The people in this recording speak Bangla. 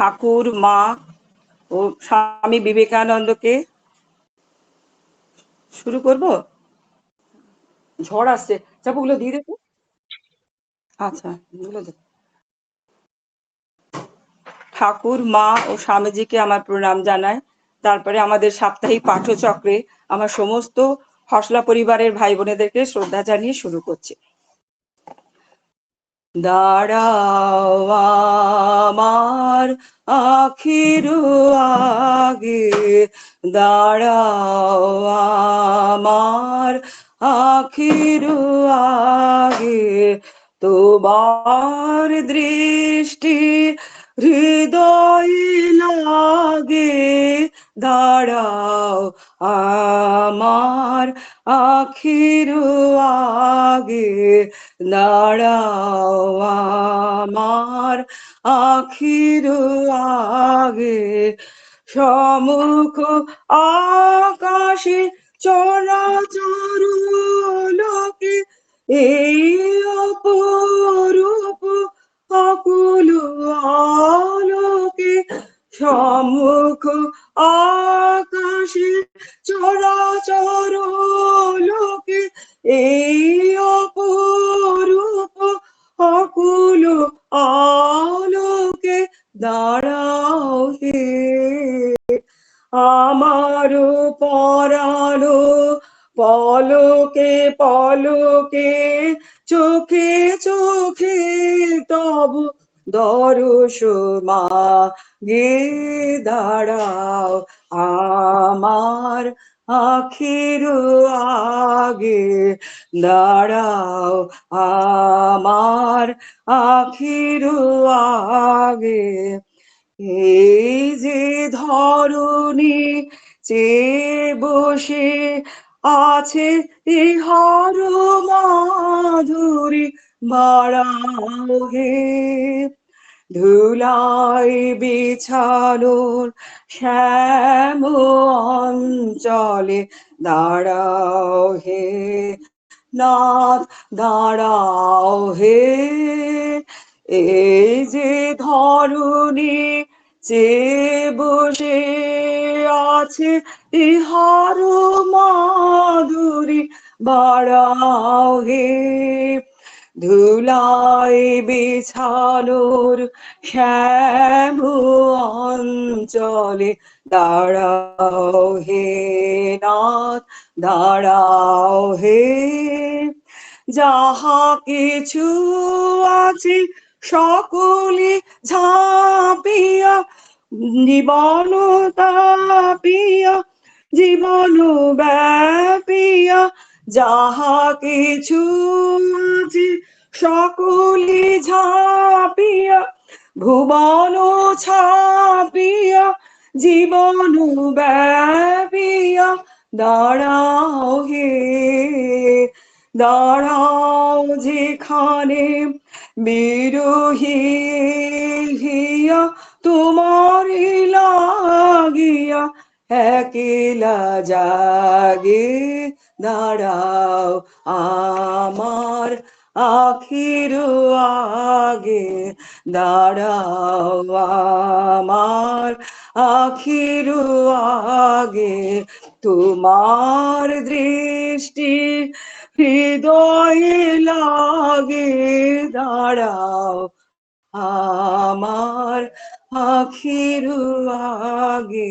ঠাকুর, মা ও স্বামী বিবেকানন্দকে শুরু করব? ঝড় আসছে। চাপুগুলো দিয়ে দেবো আচ্ছা এগুলো দে। ঠাকুর, মা ও স্বামীজিকে আমার প্রণাম জানায় তারপরে আমাদের সাপ্তাহিক পাঠচক্রে আমার সমস্ত হসলা পরিবারের ভাই বোনেদেরকে শ্রদ্ধা জানিয়ে শুরু করছি। দাঁড়াও আমার আখির আগে। দাঁড়াও আমার আখির আগে। তোমার দৃষ্টি হৃদয় দাঁড়াও আমার আখির আগে দাঁড়াও আমার আখির আগে সমুখ আকাশে চরাচর লোকে এই অপরূপ চরাচর লোকে, এই অপরূপ অকুল আলোকে দাঁড়াও হে। আমার পরালো পলকে পলকে, চোখে চোখে, তব দরস মা গে দাঁড়াও আমার আখির আগে দাঁড়াও আমার আখির আগে। এই যে ধরণী চে বসে আছে ইহার মাধুরী বাড়াও ধুলাই বিছানোর শ্যাম অঞ্চলে দাঁড়াও হে নাথ, দাঁড়াও হে। এই যে ধরুণী চে বসে আছে ইহার মাধুরী বাড়াও হে। ধুলাই বিছানোর শ্যাম অঞ্চলে দাঁড়াও হে নাথ, দাঁড়াও হে। যাহা কিছু আছে সকলে ঝাঁপিয়া জীবন তাপিয়া, জীবন ব্যাপিয়া যাহা কিছু সকলে ঝাঁপিয়া ভুবন ছাপিয়া জীবন ব্যাপিয়া, দাঁড়াও হে, দাঁড়াও যেখানে বিরোহী হিয়া তোমার লাগিয়া একলা জাগে দাঁড়াও আমার আখির আগে। দাঁড়াও আমার আখির আগে। তোমার দৃষ্টি হৃদয়ে লাগে। দাঁড়াও আমার আখির আগে।